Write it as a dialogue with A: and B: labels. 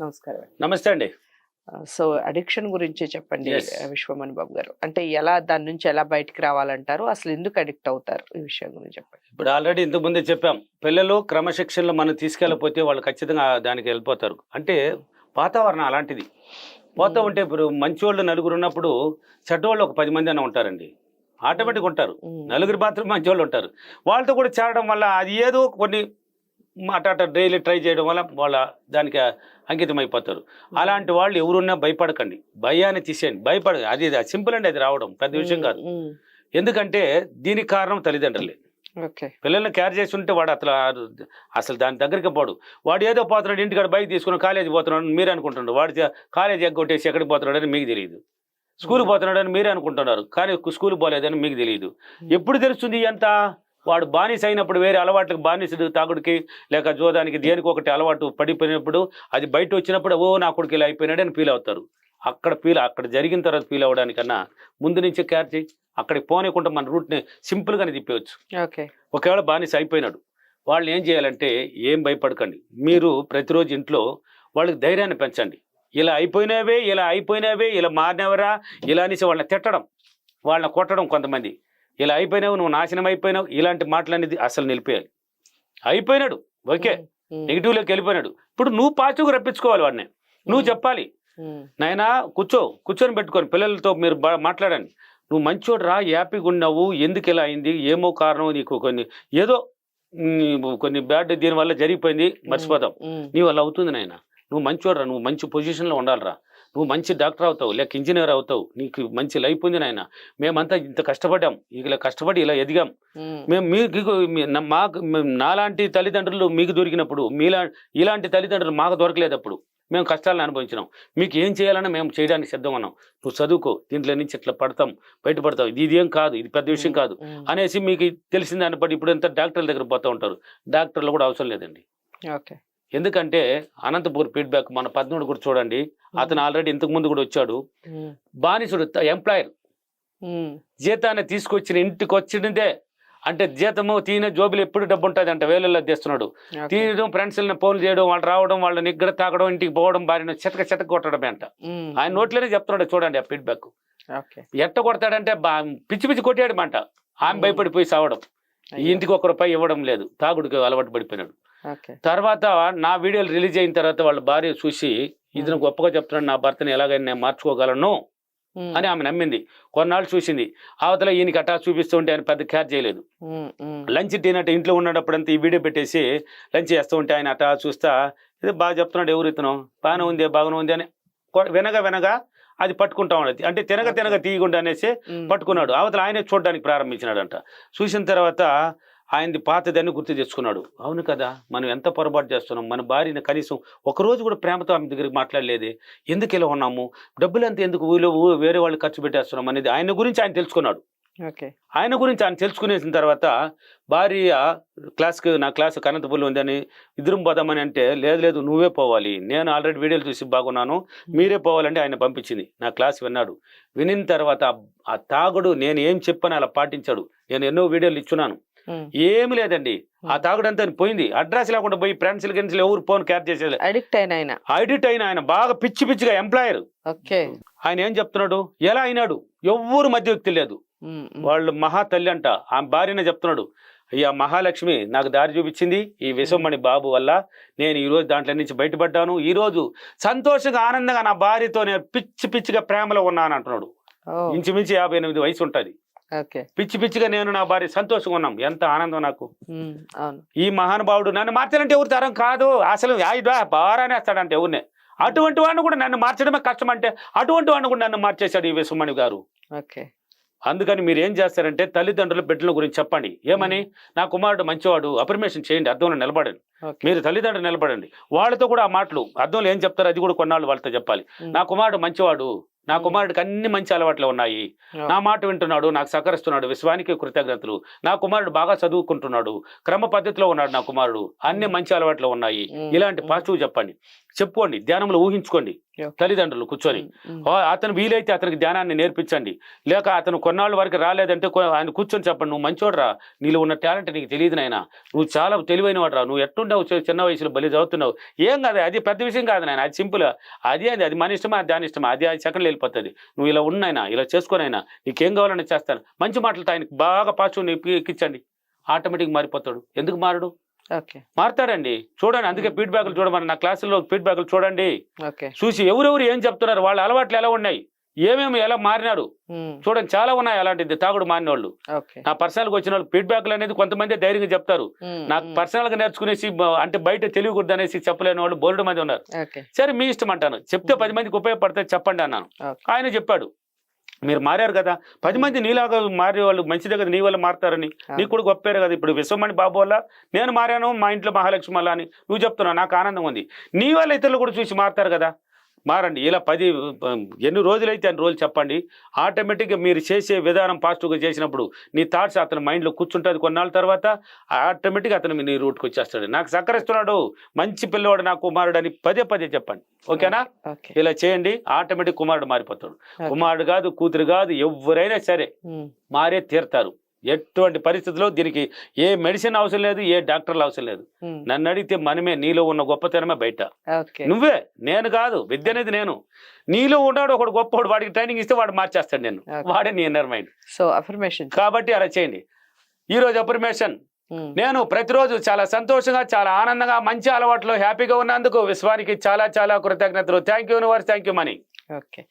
A: నమస్కారం
B: నమస్తే అండి.
A: సో అడిక్షన్ గురించి చెప్పండి. విశ్వమణి బాబు గారు. అంటే ఎలా దాని నుంచి ఎలా బయటికి రావాలంటారు? అసలు ఎందుకు అడిక్ట్ అవుతారు? ఈ విషయం గురించి చెప్పండి.
B: ఇప్పుడు ఆల్రెడీ ఇంతకు ముందే చెప్పాం. పిల్లలు క్రమశిక్షణలో మనం తీసుకెళ్ళకపోతే వాళ్ళు ఖచ్చితంగా దానికి వెళ్ళిపోతారు. అంటే వాతావరణం అలాంటిది. పోతా
A: మ్మ్.
B: ఉంటే ఇప్పుడు మంచి వాళ్ళు నలుగురు ఉన్నప్పుడు చెడ్డవాళ్ళు ఒక పది మంది అన్న ఉంటారండి. ఆటోమేటిక్ ఉంటారు.
A: ఉమ్,
B: నలుగురు మాత్రం మంచి వాళ్ళు ఉంటారు. వాళ్ళతో కూడా చేరడం వల్ల అది ఏదో కొన్ని అట డైలీ ట్రై చేయడం వల్ల వాళ్ళ దానికి అంకితం అయిపోతారు అలాంటి వాళ్ళు ఎవరున్నా భయపడకండి. భయాన్ని తీసేయండి. భయపడ అది సింపుల్ అండి అది రావడం. పెద్ద విషయం కాదు. ఎందుకంటే దీనికి కారణం తల్లిదండ్రులే. పిల్లల్ని కేర్ చేసి ఉంటే వాడు అసలు అసలు దాని దగ్గరికి పోడు. వాడు ఏదో పోతున్నాడు ఇంటికాడ బైక్ తీసుకుని కాలేజీ పోతున్నాడు మీరు అనుకుంటున్నారు. వాడు కాలేజీ ఎగ్గొట్టేసి ఎక్కడికి పోతున్నాడు అని మీకు తెలియదు. స్కూల్కి పోతున్నాడు అని మీరే అనుకుంటున్నారు. కానీ స్కూల్ పోలేదని మీకు తెలియదు. ఎప్పుడు తెలుస్తుంది ఎంత వాడు బానిస అయినప్పుడు వేరే అలవాట్లకు బానిసడు తాగుడికి లేక జోదానికి దేనికి ఒకటి అలవాటు పడిపోయినప్పుడు అది బయట వచ్చినప్పుడు ఓ నా కొడుకు ఇలా అయిపోయినాడు అని ఫీల్ అవుతారు. అక్కడ ఫీల్ అక్కడ జరిగిన తర్వాత ఫీల్ అవ్వడానికన్నా ముందు నుంచే కేర్ చేయి. అక్కడికి పోనీకుండా మన రూట్ని సింపుల్గానే తిప్పేయచ్చు.
A: ఓకే.
B: ఒకవేళ బానిస అయిపోయినాడు వాళ్ళు ఏం చేయాలంటే ఏం భయపడకండి. మీరు ప్రతిరోజు ఇంట్లో వాళ్ళకి ధైర్యాన్ని పెంచండి. ఇలా అయిపోయినవే ఇలా అయిపోయినవే ఇలా మారినవరా ఇలా అనేసి వాళ్ళని తిట్టడం వాళ్ళని కొట్టడం కొంతమంది. ఇలా అయిపోయినావు నువ్వు నాశనం అయిపోయినావు ఇలాంటి మాటలు అనేది అసలు నిలిపేయాలి. అయిపోయినాడు ఓకే.
A: ఉమ్,
B: నెగిటివ్లోకి వెళ్ళిపోయినాడు. ఇప్పుడు నువ్వు పాజిటివ్గా రప్పించుకోవాలి వాడిని. నువ్వు చెప్పాలి నాయనా కూర్చో కూర్చొని పెట్టుకొని పిల్లలతో మీరు మాట్లాడండి. నువ్వు మంచోడు రా హ్యాపీగా ఉన్నావు ఎందుకు ఇలా అయింది ఏమో కారణం నీకు కొన్ని ఏదో కొన్ని బ్యాడ్ దీనివల్ల జరిగిపోయింది మర్చిపోతావు.
A: ఉమ్,
B: నీ వల్ల అవుతుంది నాయన. నువ్వు మంచోడురా నువ్వు మంచి పొజిషన్లో ఉండాలిరా. నువ్వు మంచి డాక్టర్ అవుతావు లేక ఇంజనీర్ అవుతావు నీకు మంచి లైఫ్ ఉంది నాయన. మేమంతా ఇంత కష్టపడ్డాం ఇలా కష్టపడి ఇలా ఎదిగాం. మేము మీకు మీ- మాకు నాలాంటి తల్లిదండ్రులు మీకు దొరికినప్పుడు మీలా ఇలాంటి తల్లిదండ్రులు మాకు దొరకలేదు అప్పుడు మేము కష్టాలను అనుభవించినాం. మీకు ఏం చేయాలన్నా మేము చేయడానికి సిద్ధం ఉన్నాం నువ్వు చదువుకో దీంట్లో నుంచి ఇట్లా పడతాం బయటపడతావు. ఇది ఇదేం కాదు ఇది పెద్ద విషయం కాదు అనేసి మీకు తెలిసిన దాన్ని బట్టి ఇప్పుడు ఎంత డాక్టర్ల దగ్గర పోతూ ఉంటారు. డాక్టర్లు కూడా అవసరం లేదండి.
A: ఓకే.
B: ఎందుకంటే అనంతపూర్ ఫీడ్బ్యాక్ మన పద్మూడు కూడా చూడండి. అతను ఆల్రెడీ ఇంతకు ముందు కూడా వచ్చాడు. బానిసుడు ఎంప్లాయర్ జీతాన్ని తీసుకొచ్చిన ఇంటికి వచ్చినదే అంటే జీతము తీన జోబులు ఎప్పుడు డబ్బు ఉంటుంది అంట వేలల్లో తెస్తున్నాడు. తీయడం ఫ్రెండ్స్ని ఫోన్లు చేయడం వాళ్ళు రావడం వాళ్ళని నిగ్గర తాగడం ఇంటికి పోవడం భార్యను చితక చితక కొట్టడమే అంట. ఆయన నోట్లోనే చెప్తున్నాడు చూడండి ఆ ఫీడ్బ్యాక్ ఎట్ట కొడతాడంటే పిచ్చి పిచ్చి కొట్టాడు మాట. ఆమె. భయపడిపోయి సావడం ఇంటికి ఒక రూపాయి ఇవ్వడం లేదు. తాగుడికి అలవాటు పడిపోయినాడు. తర్వాత నా వీడియోలు రిలీజ్ అయిన తర్వాత వాళ్ళ భార్య చూసి ఇది గొప్పగా చెప్తున్నాడు నా భర్తని ఎలాగైనా నేను మార్చుకోగలను అని ఆమె నమ్మింది. కొన్నాళ్ళు చూసింది. అవతల ఈయనకి అట్టా చూపిస్తుంటే ఆయన పెద్ద కేర్ చేయలేదు. లంచ్ తినట్టు ఇంట్లో ఉన్నప్పుడంతా ఈ వీడియో పెట్టేసి లంచ్ చేస్తూ ఉంటే ఆయన అట్టా చూస్తా ఇది బాగా చెప్తున్నాడు ఎవరు ఇతను? బాగానే ఉంది బాగానే ఉంది అని వినగా వినగా అది పట్టుకుంటా ఉన్నది అంటే తినగ తినగ తీయకుండా అనేసి పట్టుకున్నాడు. అవతల ఆయనే చూడడానికి ప్రారంభించినాడంట. చూసిన తర్వాత ఆయనది పాతదని గుర్తు తెచ్చుకున్నాడు. అవును కదా మనం ఎంత పొరపాటు చేస్తున్నాం? మన భార్యని కనీసం ఒక రోజు కూడా ప్రేమతో ఆమె దగ్గరికి మాట్లాడలేదు? ఎందుకు ఇలా ఉన్నాము? డబ్బులు అంత ఎందుకు ఊళ్ళో వేరే వాళ్ళు ఖర్చు పెట్టేస్తున్నాం అనేది ఆయన గురించి ఆయన తెలుసుకున్నాడు.
A: ఓకే.
B: ఆయన గురించి ఆయన తెలుసుకునేసిన తర్వాత భార్య క్లాస్కి నా క్లాస్ కనంతపల్లి ఉందని ఇద్దరం పోదామని అంటే లేదు లేదు నువ్వే పోవాలి. నేను ఆల్రెడీ వీడియోలు చూసి బాగున్నాను. మీరే పోవాలంటే ఆయన పంపించింది. నా క్లాస్ విన్నాడు. వినిన తర్వాత ఆ- తాగుడు నేను ఏం చెప్పాను అలా పాటించాడు. నేను ఎన్నో వీడియోలు ఇచ్చున్నాను. ఏమి లేదండి. ఆ తాగుడంతా పోయింది. అడ్రస్ లేకుండా పోయి ఫ్రెండ్స్ గిన్స్లు ఎవరు ఫోన్ క్యార్ చేసేది
A: అడిక్ట్ అయిన ఆయన.
B: ఆడిట్ అయిన ఆయన. బాగా పిచ్చి పిచ్చిగా ఎంప్లాయర్.
A: ఓకే.
B: ఆయన ఏం చెప్తున్నాడు? ఎలా అయినాడు? ఎవ్వరు మధ్య వ్యక్తి లేదు. వాళ్ళు మహా తల్లి అంట. ఆమె భార్యనే చెప్తున్నాడు. అయ్యా మహాలక్ష్మి నాకు దారి చూపించింది. ఈ విషమణి బాబు వల్ల నేను ఈ రోజు దాంట్లో నుంచి బయటపడ్డాను. ఈ రోజు సంతోషంగా ఆనందంగా నా భార్యతో నేను పిచ్చి పిచ్చిగా ప్రేమలో ఉన్నాను అంటున్నాడు. ఇంచుమించు యాభై ఎనిమిది వయసు ఉంటుంది పిచ్చి పిచ్చిగా నేను నా భార్య సంతోషంగా ఉన్నాం. ఎంత ఆనందం నాకు. ఈ మహానుభావుడు నన్ను మార్చాలంటే ఎవరు తరం కాదు. అసలు బారానేస్తాడంటే ఎవరినే? అటువంటి వాడిని కూడా నన్ను మార్చడమే కష్టం అంటే అటువంటి వాడిని కూడా నన్ను మార్చేశాడు ఈ విశ్వమణి గారు. అందుకని మీరు ఏం చేస్తారంటే తల్లిదండ్రుల బిడ్డల గురించి చెప్పండి. ఏమని? నా కుమారుడు మంచివాడు అప్రిమేషన్ చేయండి అర్థంలో నిలబడండి. మీరు తల్లిదండ్రులు నిలబడండి. వాళ్ళతో కూడా ఆ మాటలు అర్థంలో ఏం చెప్తారు అది కూడా కొన్నాళ్ళు వాళ్ళతో చెప్పాలి. నా కుమారుడు మంచివాడు నా కుమారుడికి అన్ని మంచి అలవాట్లు ఉన్నాయి. నా మాట వింటున్నాడు నాకు సహకరిస్తున్నాడు విశ్వానికి కృతజ్ఞతలు. నా కుమారుడు బాగా చదువుకుంటున్నాడు క్రమ పద్ధతిలో ఉన్నాడు నా కుమారుడు. అన్ని మంచి అలవాట్లు ఉన్నాయి. ఇలాంటి పాజిటివ్ చెప్పండి. చెప్పుకోండి ధ్యానంలో ఊహించుకోండి. తల్లిదండ్రులు కూర్చొని. అతను వీలైతే అతనికి ధ్యానాన్ని నేర్పించండి. లేక అతను కొన్నాళ్ళ వరకు రాలేదంటే ఆయన కూర్చొని చెప్పండి నువ్వు మంచోడరా. నీలో ఉన్న టాలెంట్ నీకు తెలియదు నాయన. నువ్వు చాలా తెలివైన వాడురా నువ్వు ఎట్టుండవు చిన్న వయసులో బలి చదువుతున్నావు. ఏం కాదు అది పెద్ద విషయం కాదు నాయన. అది సింపుల్. అది అది అది మన ఇష్టమా? దాని ఇష్టమా? అది అది వెళ్ళిపోతుంది నువ్వు ఇలా ఉన్నాయినా ఇలా చేసుకోనైనా నీకేం కావాలని చేస్తాను. మంచి మాటలతో ఆయనకి బాగా పాజిటివ్ ఎక్కించండి. ఆటోమేటిక్ మారిపోతాడు. ఎందుకు మారడు? మారుతాడండి. చూడండి అందుకే ఫీడ్బ్యాక్లు చూడమని నా క్లాసుల్లో ఫీడ్బ్యాక్లు చూడండి. చూసి ఎవరెవరు ఏం చెప్తున్నారు వాళ్ళ అలవాట్లు ఎలా ఉన్నాయి? ఏమేమి ఎలా మారినారు చూడండి చాలా ఉన్నాయి అలాంటిది. తాగుడు మారిన వాళ్ళు నా పర్సనల్గా వచ్చిన వాళ్ళు ఫీడ్బ్యాక్లు అనేది కొంతమంది ధైర్యంగా చెప్తారు. నాకు
A: ఉమ్,
B: పర్సనల్గా నేర్చుకునేసి అంటే బయట తెలియకూడదు అనేసి చెప్పలేని వాళ్ళు బోల్డ్ మంది ఉన్నారు. సరే మీ ఇష్టం అంటాను. చెప్తే పది మందికి ఉపయోగపడితే చెప్పండి అన్నాను. ఆయన చెప్పాడు మీరు మారారు కదా. పది మంది నీలాగా మారే వాళ్ళు మంచిదే కదా నీ వల్ల మారుతారని. నీకు కూడా గొప్పేరు కదా. ఇప్పుడు విశ్వమణి బాబు వల్ల నేను మారాను మా ఇంట్లో మహాలక్ష్మి వల్ల అని నువ్వు చెప్తున్నావు. నాకు ఆనందం ఉంది. నీ వల్ల ఇతరులు కూడా చూసి మారుతారు కదా. మారండి. ఇలా పది ఎన్ని రోజులైతే అన్ని రోజులు చెప్పండి ఆటోమేటిక్గా మీరు చేసే విధానం పాజిటివ్గా చేసినప్పుడు నీ థాట్స్ అతని మైండ్లో కూర్చుంటుంది కొన్నాళ్ళ తర్వాత ఆటోమేటిక్గా అతను మీ నీ రూట్కి వచ్చేస్తాడు. నాకు సహకరిస్తున్నాడు మంచి పిల్లవాడు నా కుమారుడు అని పదే పదే చెప్పండి. ఓకేనా?
A: ఓకే.
B: ఇలా చేయండి ఆటోమేటిక్ కుమారుడు మారిపోతాడు. కుమారుడు కాదు కూతురు కాదు ఎవరైనా సరే మారే తీరుతారు. ఎటువంటి పరిస్థితుల్లో దీనికి ఏ మెడిసిన్ అవసరం లేదు ఏ డాక్టర్లు అవసరం లేదు. నన్ను అడిగితే మనమే నీలో ఉన్న గొప్పతనమే బయట. నువ్వే నేను కాదు విద్య అనేది నేను. నీలో ఉన్నాడు ఒకడు గొప్పవాడు వాడికి ట్రైనింగ్ ఇస్తే వాడు మార్చేస్తాడు నేను. వాడే నీ ఇన్నర్ మైండ్
A: సో అఫర్మేషన్
B: కాబట్టి అలా చేయండి. ఈ రోజు అప్రిమేషన్ నేను ప్రతిరోజు చాలా సంతోషంగా చాలా ఆనందంగా మంచి అలవాట్లు హ్యాపీగా ఉన్నందుకు విశ్వానికి చాలా చాలా కృతజ్ఞతలు. Thank you universe thank you money
A: okay.